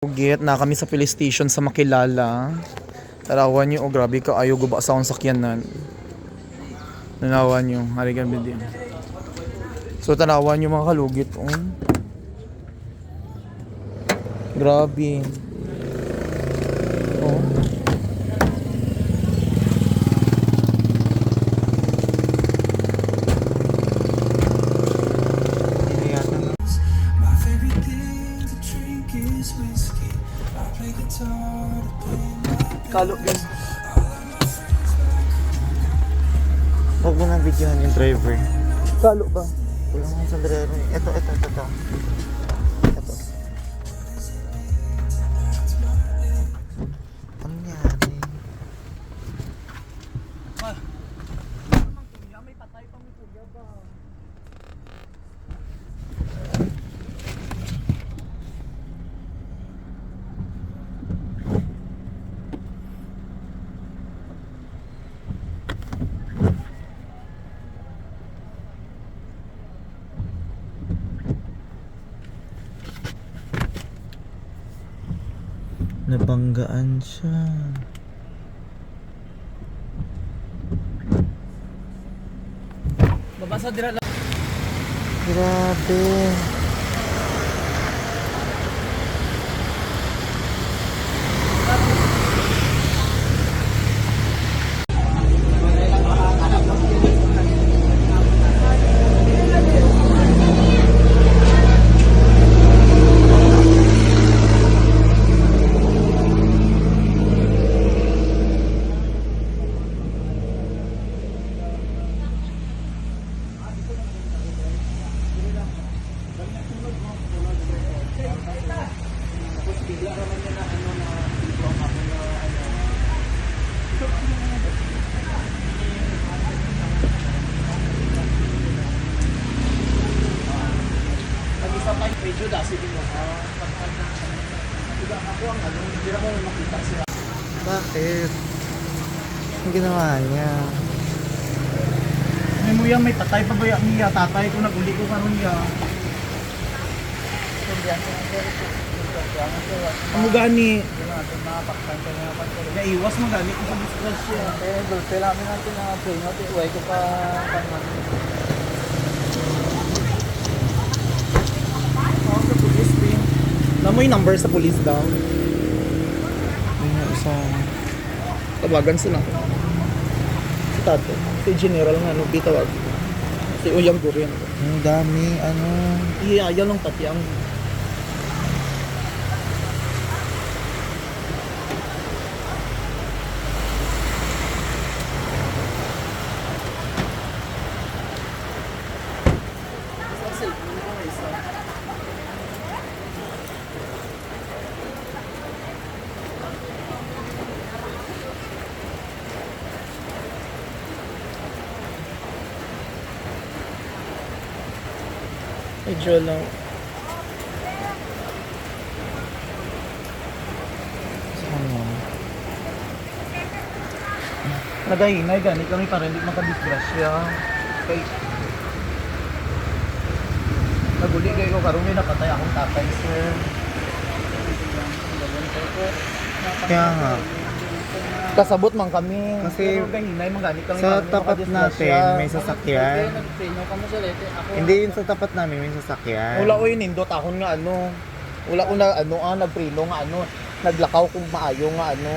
Ugit na kami sa police station sa Makilala. Tarawan nyo, oh grabe ka, ayaw guba sa akong sakyanan. Nanawan nyo, harigan video. So tanawan nyo mga kalugit, oh. Grabe. My Kalo, guys. Huwag mo nang videohan yung driver. Kalo ba? Wala nga sa driver. Ito, ito, ito. Ito. Nabanggaan siya. Babasa dira lang. Grabe. Pag isa pa yung medyo da, sige mo. Ah, pag Diba ako ang ano, hindi na mo makita siya. Bakit? Ang ginawa niya. May mo yan, may tatay pa ba yan niya? Tatay ko naguli ko karon niya. Ano gani? Naiwas mo gani kung sa disgrasya. Eh, dulce namin natin na train natin. Uway ko pa din. Alam mo yung number sa police daw? Ayun nga, isa. Tawagan sila. Tato. Si General nga, no, bitawag. Si Uyang Gurin. Ang dami, ano. Iyaya lang pati ang medyo lang. Ano? Nagahinay gani kami para hindi makadisgrasya. Kay Naguli kayo karon may napatay akong tatay sir. Kaya nga. Kasabot man kami. Kasi Pero gani kami Sa hindi tapat natin, may sasakyan. Ako. Ako Hindi yun sa tapat namin, may sasakyan. Wala ko yun nindot akon nga ano. Wala ko na ano ah nagpreno nga ano. Naglakaw kung maayo nga ano.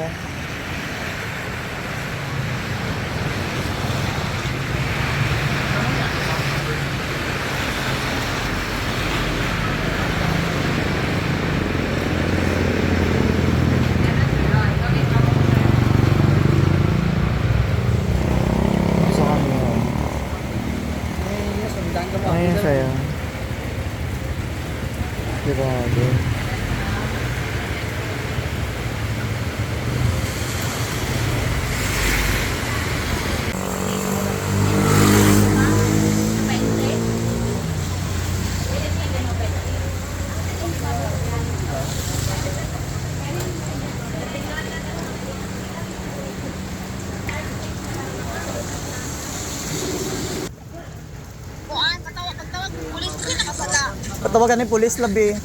Patawagan ni police labi.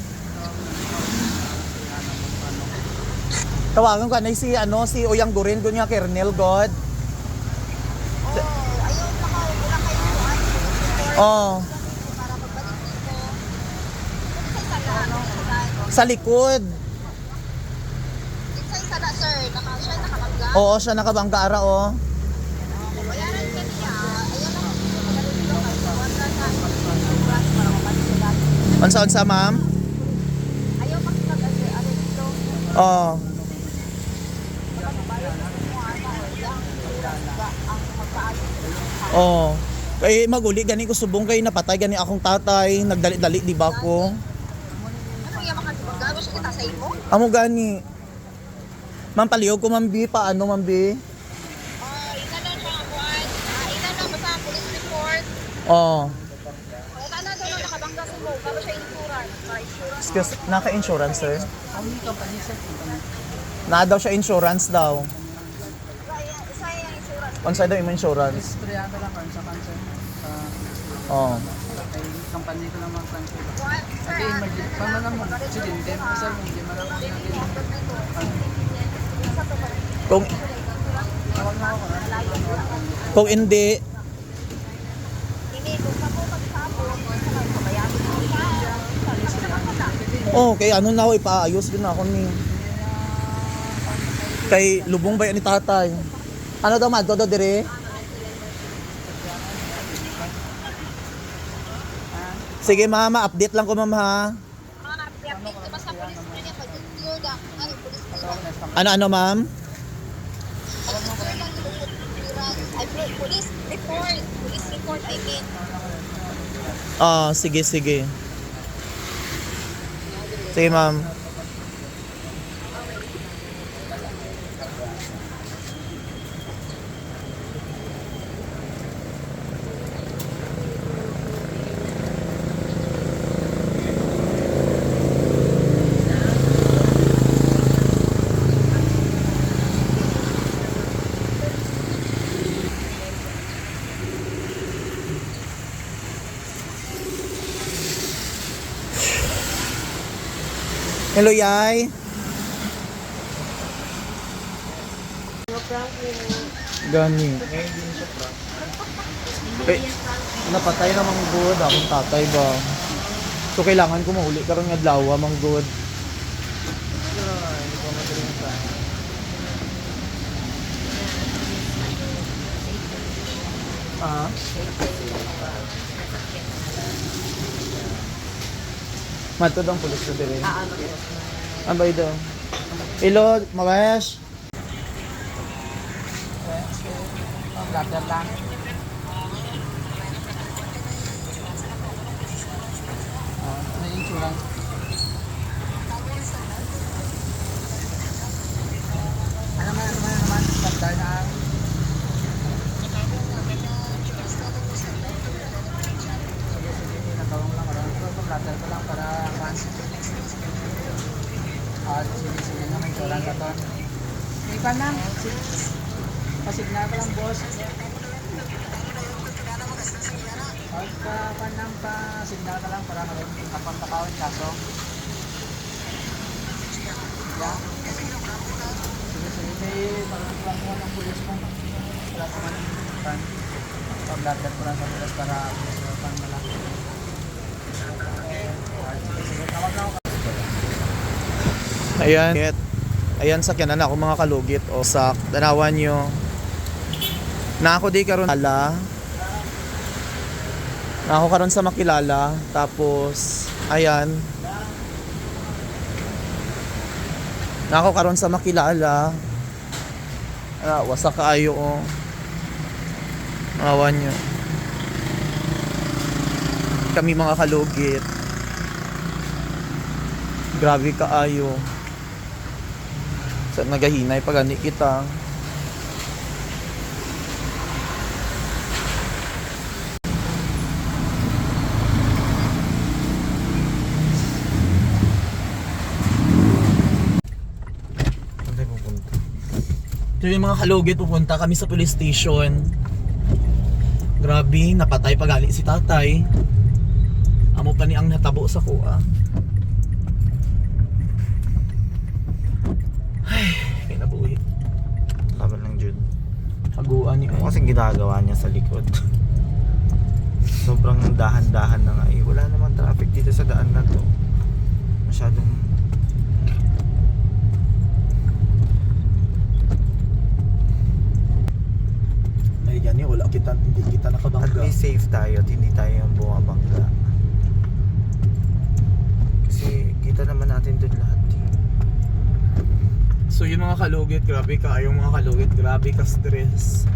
Tawagan ko na si ano si Oyang Gurin ko niya Kernel God. Oh. Oh. Ano sa? Ano? likod. Siya nakabangga. Oo, siya nakabangga ara oh. Wala rin kaniya. Ayun lang. Magaling dito. Kasuhan na sa oras para mabalik sila. Unsa unsa ma'am? Ayaw makikag ano ano dito. Oh. Oh. Kay maguli gani ko subong kay napatay gani akong tatay, nagdali-dali di ba ko? Ano yung makakibangga? Gusto kita sa imo? Amo gani. Ma'am palihog ko ma'am B, paano ma'am B? Ah, ina na siya buwan. Ah, ina na basta police report. Oh. Ina na daw nakabangga sa mo. Bago siya insurance. Para insurance. Excuse, naka-insurance sir? Na daw siya insurance daw. Yung insurance. Unsa daw imo insurance? Istorya ka lang karon sa cancer. Oh. kay company ko lang mag-cancer. Kay emergency, paano lang mo? Aksidente, sir, hindi lang Kung kung Hindi, kung sa po magsabot, kabayanin mo siya. Sabi naman ko na. Oh, kay ano na ako ipaayos din ako ni. Kay lubong ba ni tatay? Ano daw madto daw dire? Sige mama, update lang ko ma'am ha. Ano. Ano ma'am? Police report. Police report, I mean. Ah, sige sige. Sige ma'am. Hello, Yay. Gani. Eh, napatay na mang good, akong tatay ba? So, kailangan ko mahuli karon nga adlaw mang good. Ah? Mato dong pulis ko dire. Ah, ano? Ba ito? Hello, Mawesh. Gather lang. Ah, may insurance. Ano man, ano man, ano man, standard na ang Sige, sige, nagawang lang. Marami ko ito, gather ko lang para once. Ah, sige, sige na, may insurance ito. May pa lang. Pasigna ko lang, boss. Pagka pa lang pa, signal ka lang para kapag kakawin kaso. Yeah. Sige, sige. May parang lang mo ng pulis mo. Wala pa man pan. Pag-lagat ko lang sa pulis para pulis mo pan. Ayan. Ayan sa kanan ako mga kalugit o sa danawan nyo. Na ako di karon ala. Ako karon sa makilala. Tapos, ayan. Na ako karon sa makilala. Ah, wasa kaayo o. Awan nyo. Kami mga kalugit. Grabe kaayo. Sa nagahinay pag ani kita. Kaya yung mga kalugit, pupunta kami sa police station. Grabe, napatay pagali si tatay. Amo pa ni ang natabo sa kuha. Ay, kinabuhi. Laban ng Jude. Haguan niya. Ano kasing ginagawa niya sa likod? Sobrang dahan-dahan na nga eh. Wala naman traffic dito sa daan na to. Masyadong safe tayo at hindi tayo yung bumabangga. Kasi kita naman natin doon lahat eh. So yung mga kalugit, grabe ka. Yung mga kalugit, grabe ka stress.